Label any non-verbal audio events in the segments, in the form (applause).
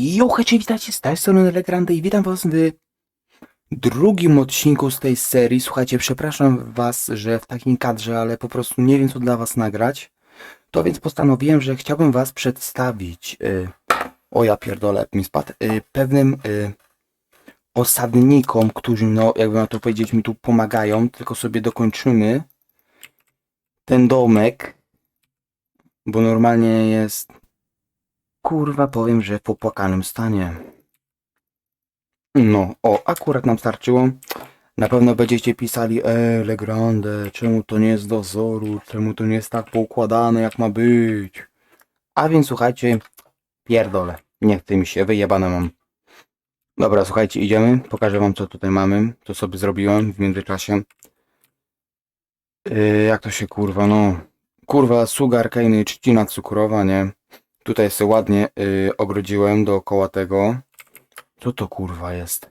Jo, hejcie, witajcie z tej strony i witam was w drugim odcinku z tej serii. Słuchajcie, przepraszam was, że w takim kadrze, ale po prostu nie wiem co dla was nagrać. To więc postanowiłem, że chciałbym was przedstawić, y, o ja pierdolę, mi spadł, y, pewnym y, osadnikom, którzy, no jakby na to powiedzieć, mi tu pomagają, tylko sobie dokończymy ten domek, bo normalnie jest Kurwa, powiem, że w popłakanym stanie. No, o, akurat nam starczyło. Na pewno będziecie pisali, e, Legrande, czemu to nie jest do wzoru, czemu to nie jest tak poukładane, jak ma być. A więc słuchajcie, pierdolę, nie chce mi się, wyjebane mam. Dobra, słuchajcie, idziemy, pokażę wam co tutaj mamy, co sobie zrobiłem w międzyczasie. Yy, jak to się kurwa, no, kurwa, sugar cane, trzcina cukrowa, nie? Tutaj sobie ładnie y, ogrodziłem dookoła tego. Co to kurwa jest?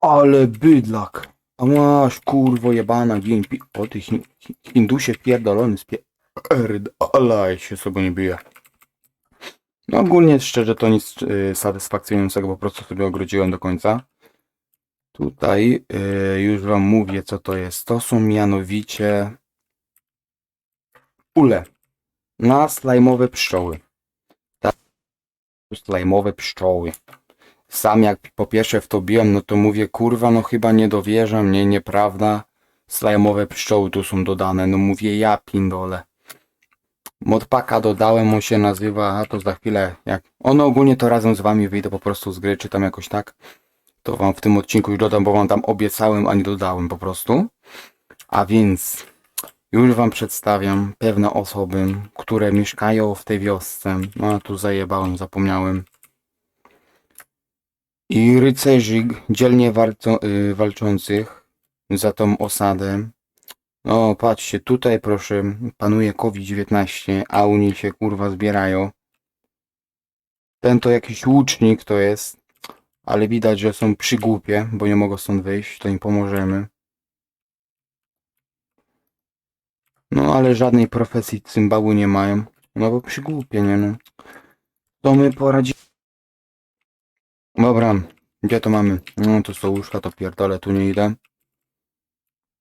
Ale bydlak! A masz kurwo jebana pi- O ty hin, hin- hindusie pierdolony spierdalaj się sobie nie bije. No ogólnie szczerze to nic y, satysfakcjonującego, po prostu sobie ogrodziłem do końca. Tutaj y, już wam mówię co to jest. To są mianowicie ule na slajmowe pszczoły. Tak, slajmowe pszczoły. Sam jak po pierwsze w to biłem, no to mówię, kurwa, no chyba nie dowierzam, nie, nieprawda. Slajmowe pszczoły tu są dodane, no mówię, ja pindole. Modpaka dodałem, on się nazywa, a to za chwilę, jak... Ono ogólnie to razem z wami wyjdę po prostu z gry, czy tam jakoś tak. To wam w tym odcinku już dodam, bo wam tam obiecałem, a nie dodałem po prostu. A więc... Już wam przedstawiam pewne osoby, które mieszkają w tej wiosce. No a tu zajebałem, zapomniałem. I rycerzy dzielnie y, walczących za tą osadę. No patrzcie, tutaj proszę, panuje COVID-19, a oni się kurwa zbierają. Ten to jakiś łucznik to jest, ale widać, że są przygłupie, bo nie mogą stąd wyjść, to im pomożemy. No ale żadnej profesji cymbału nie mają. No bo przygłupie, nie no. To my poradzimy. Dobra, gdzie to mamy? No to są łóżka, to pierdolę, tu nie idę.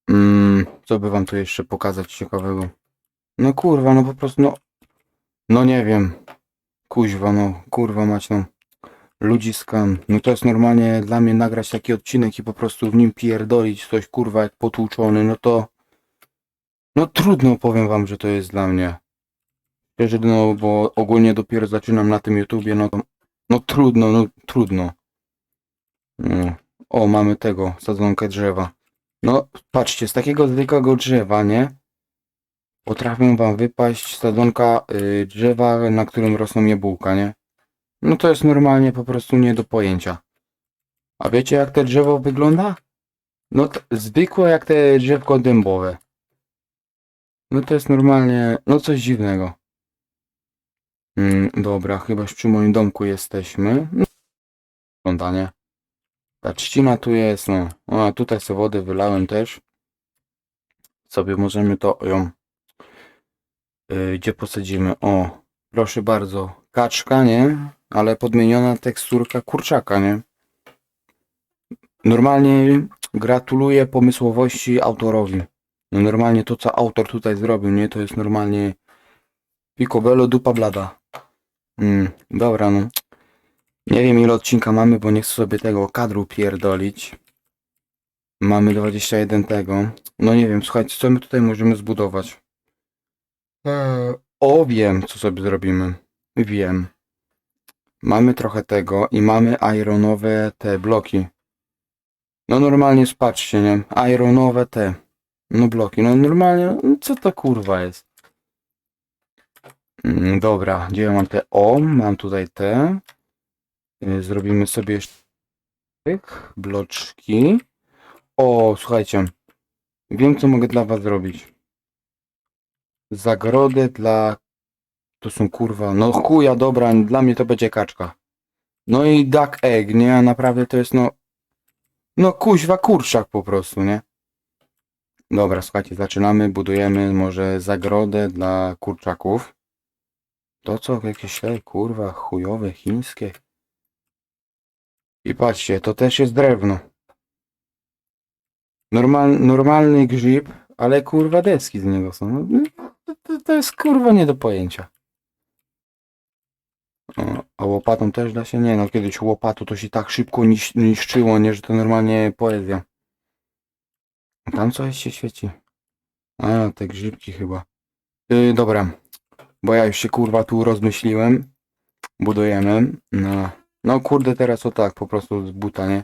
Mm, co by wam tu jeszcze pokazać ciekawego? No kurwa, no po prostu no... No nie wiem. Kuźwa, no kurwa mać no. Ludziska. No to jest normalnie dla mnie nagrać taki odcinek i po prostu w nim pierdolić coś kurwa jak potłuczony, no to... No trudno powiem wam, że to jest dla mnie. Szczerze, no bo ogólnie dopiero zaczynam na tym YouTubie, no to... No trudno, no trudno. No. O, mamy tego, sadzonkę drzewa. No, patrzcie, z takiego zwykłego drzewa, nie? Potrafią wam wypaść sadzonka y, drzewa, na którym rosną jabłka, nie? No to jest normalnie po prostu nie do pojęcia. A wiecie jak to drzewo wygląda? No zwykłe jak te drzewko dębowe. No to jest normalnie, no coś dziwnego. Mm, dobra, chyba już przy moim domku jesteśmy. No, wygląda, nie? Ta trzcina tu jest, no. A tutaj sobie wodę wylałem też. Sobie możemy to ją... Yy, gdzie posadzimy? O, proszę bardzo. Kaczka, nie? Ale podmieniona teksturka kurczaka, nie? Normalnie gratuluję pomysłowości autorowi. No normalnie to, co autor tutaj zrobił, nie? To jest normalnie picobello dupa blada. Mm, dobra, no. Nie wiem ile odcinka mamy, bo nie chcę sobie tego kadru pierdolić. Mamy 21 tego. No nie wiem, słuchajcie, co my tutaj możemy zbudować? Eee, o, wiem, co sobie zrobimy. Wiem. Mamy trochę tego i mamy ironowe te bloki. No normalnie spatrzcie, nie? Ironowe te. No bloki, no normalnie, no co to kurwa jest? Mm, Dobra, gdzie ja mam te? O, mam tutaj te. Y, Zrobimy sobie jeszcze bloczki. O, słuchajcie. Wiem, co mogę dla was zrobić. Zagrodę dla... To są kurwa... No chuja, dobra, dla mnie to będzie kaczka. No i duck egg, nie? Naprawdę to jest no... No kuźwa kurczak po prostu, nie? Dobra, słuchajcie, zaczynamy, budujemy może zagrodę dla kurczaków. To co, jakieś, ej, kurwa, chujowe, chińskie. I patrzcie, to też jest drewno. Normal, normalny grzyb, ale kurwa deski z niego są. No, To, to, to jest kurwa nie do pojęcia. O, a łopatą też da się? Nie no, kiedyś łopatą to się tak szybko nisz, niszczyło, nie, że to normalnie poezja. Tam coś się świeci. A, te grzybki chyba. Yy, dobra, bo ja już się kurwa tu rozmyśliłem. Budujemy. No, no kurde, teraz o tak, po prostu z buta, nie?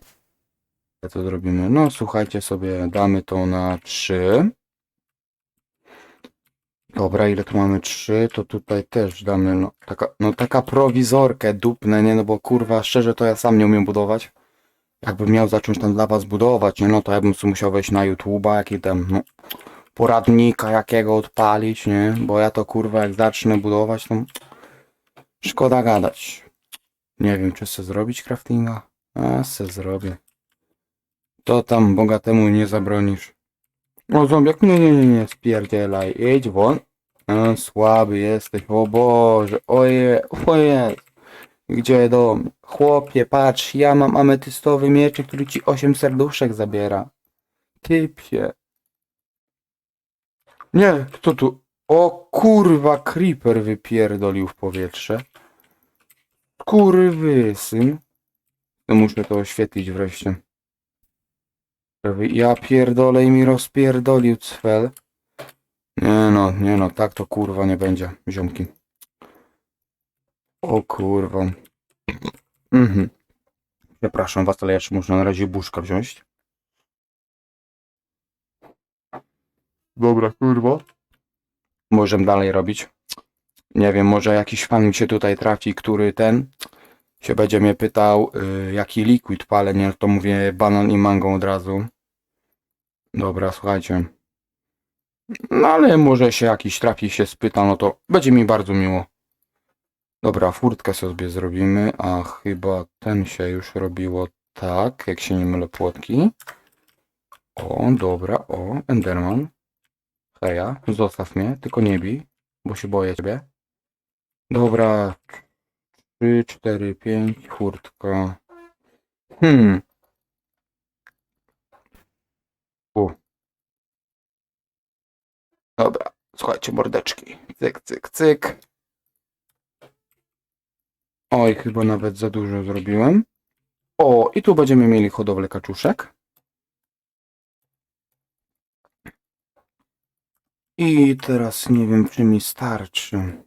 Co zrobimy? No słuchajcie sobie, damy to na 3. Dobra, ile tu mamy 3, to tutaj też damy, no taka, no taka prowizorkę dupnę, nie? No bo kurwa, szczerze to ja sam nie umiem budować. Jakbym miał zacząć tam dla was budować, nie? No to ja bym sobie musiał wejść na YouTube'a, jaki tam, no, poradnika jakiego odpalić, nie? Bo ja to kurwa jak zacznę budować, to szkoda gadać. Nie wiem, czy chcę zrobić craftinga? A, se zrobię. To tam bogatemu nie zabronisz. O, zombiak, nie, nie, nie, nie, spierdzielaj, idź won. Słaby jesteś, o Boże, oje, oje. Gdzie dom? Chłopie, patrz, ja mam ametystowy mieczyk, który ci 8 serduszek zabiera. Typie. Nie, kto tu? O kurwa, creeper wypierdolił w powietrze. Kurwysyn. No muszę to oświetlić wreszcie. Ja pierdolę i mi rozpierdolił cfel. Nie no, nie no, tak to kurwa nie będzie, ziomki. O kurwa. Mhm. Przepraszam was, ale jeszcze muszę na razie buszka wziąć. Dobra, kurwa. Możemy dalej robić. Nie wiem, może jakiś fan mi się tutaj trafi, który ten się będzie mnie pytał, y, jaki liquid palę, nie? To mówię banan i mango od razu. Dobra, słuchajcie. No ale może się jakiś trafi się spyta, no to będzie mi bardzo miło. Dobra, furtkę sobie zrobimy, a chyba ten się już robiło tak, jak się nie mylę płotki. O, dobra, o, Enderman. Heja, zostaw mnie, tylko nie bij, bo się boję ciebie. Dobra, 3, 4, 5, furtka. Hmm. U. Dobra, słuchajcie, mordeczki. Cyk, cyk, cyk. Oj, chyba nawet za dużo zrobiłem. O, i tu będziemy mieli hodowlę kaczuszek. I teraz nie wiem, czy mi starczy.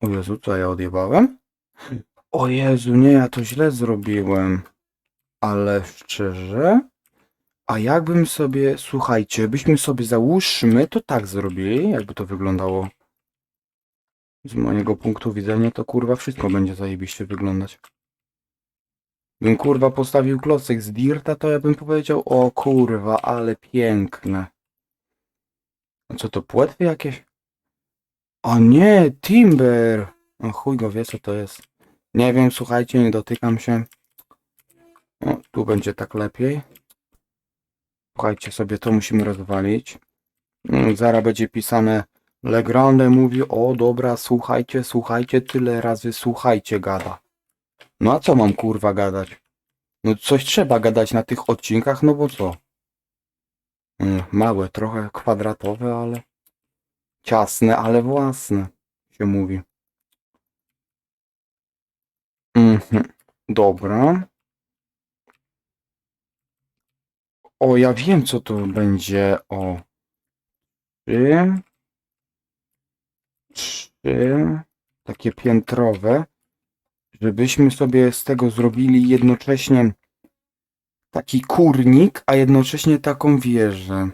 O Jezu, co ja odjebałem? O Jezu, nie, ja to źle zrobiłem. Ale szczerze? A jakbym sobie, słuchajcie, byśmy sobie załóżmy, to tak zrobili, jakby to wyglądało. Z mojego punktu widzenia to kurwa wszystko będzie zajebiście wyglądać. Bym kurwa postawił klocek z dirta, to ja bym powiedział, o kurwa, ale piękne. A co to, płetwy jakieś? O nie, timber! O chuj go wie co to jest. Nie wiem, słuchajcie, nie dotykam się. O, tu będzie tak lepiej. Słuchajcie sobie, to musimy rozwalić. Mm, Zaraz będzie pisane Legrande mówi, o dobra, słuchajcie, słuchajcie, tyle razy słuchajcie gada. No a co mam kurwa gadać? No coś trzeba gadać na tych odcinkach, no bo co? Mm, Małe, trochę kwadratowe, ale ciasne, ale własne się mówi. Mhm, dobra. O, ja wiem co to będzie. O. Trzy. Takie piętrowe. Żebyśmy sobie z tego zrobili jednocześnie taki kurnik, a jednocześnie taką wieżę.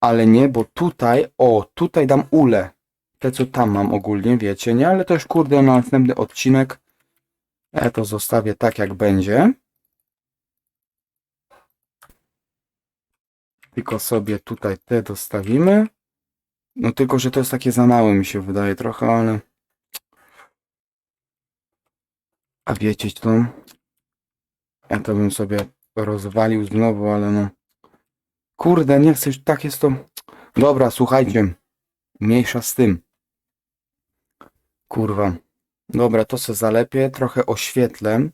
Ale nie, bo tutaj, o, tutaj dam ule. Te co tam mam ogólnie, wiecie, nie? Ale też kurde na następny odcinek. Ja to zostawię tak jak będzie. Tylko sobie tutaj te dostawimy. No tylko, że to jest takie za małe mi się wydaje trochę, ale... A wiecie co? Ja to bym sobie rozwalił znowu, ale no... Kurde, nie chcę tak jest to... Dobra, słuchajcie. Mniejsza z tym. Kurwa. Dobra, to se zalepię, trochę oświetlę.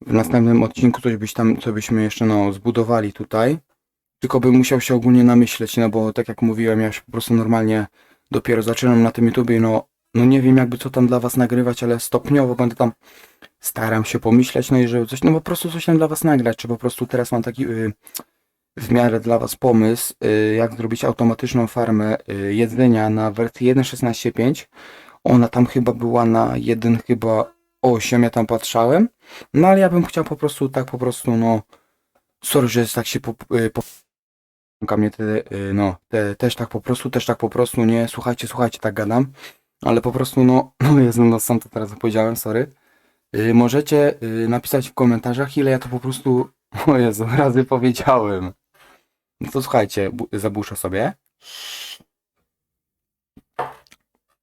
W następnym odcinku coś byś tam, co byśmy jeszcze no, zbudowali tutaj. Tylko bym musiał się ogólnie namyśleć, no bo tak jak mówiłem, ja już po prostu normalnie dopiero zaczynam na tym YouTubie, no, no nie wiem jakby co tam dla was nagrywać, ale stopniowo będę tam staram się pomyśleć, no i żeby coś, no po prostu coś tam dla was nagrać, czy po prostu teraz mam taki y, w miarę dla was pomysł, y, jak zrobić automatyczną farmę y, jedzenia na wersji 1.16.5. Ona tam chyba była na 1 chyba 8, ja tam patrzałem. No ale ja bym chciał po prostu tak po prostu no sorry, że tak się po, y, po Ka mnie y, no, te, też tak po prostu, też tak po prostu, nie, słuchajcie, słuchajcie, tak gadam, ale po prostu, no, (laughs) no Jezu, no sam to teraz powiedziałem, sorry. Y, możecie y, napisać w komentarzach, ile ja to po prostu, (laughs) o Jezu, razy powiedziałem. No to słuchajcie, bu- zabuszę sobie.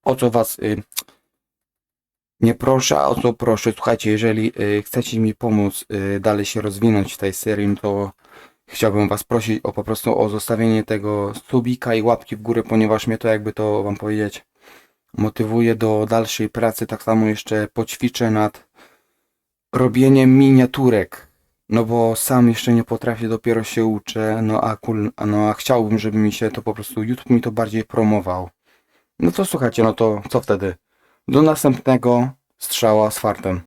O co was nie proszę, a o co proszę, słuchajcie, jeżeli chcecie mi pomóc dalej się rozwinąć w tej serii, no to chciałbym was prosić o po prostu o zostawienie tego subika i łapki w górę, ponieważ mnie to jakby to wam powiedzieć motywuje do dalszej pracy. Tak samo jeszcze poćwiczę nad robieniem miniaturek. No bo sam jeszcze nie potrafię, dopiero się uczę, no a, kul, no a chciałbym, żeby mi się to po prostu YouTube mi to bardziej promował. No to słuchajcie, no to co wtedy? Do następnego strzała z fartem.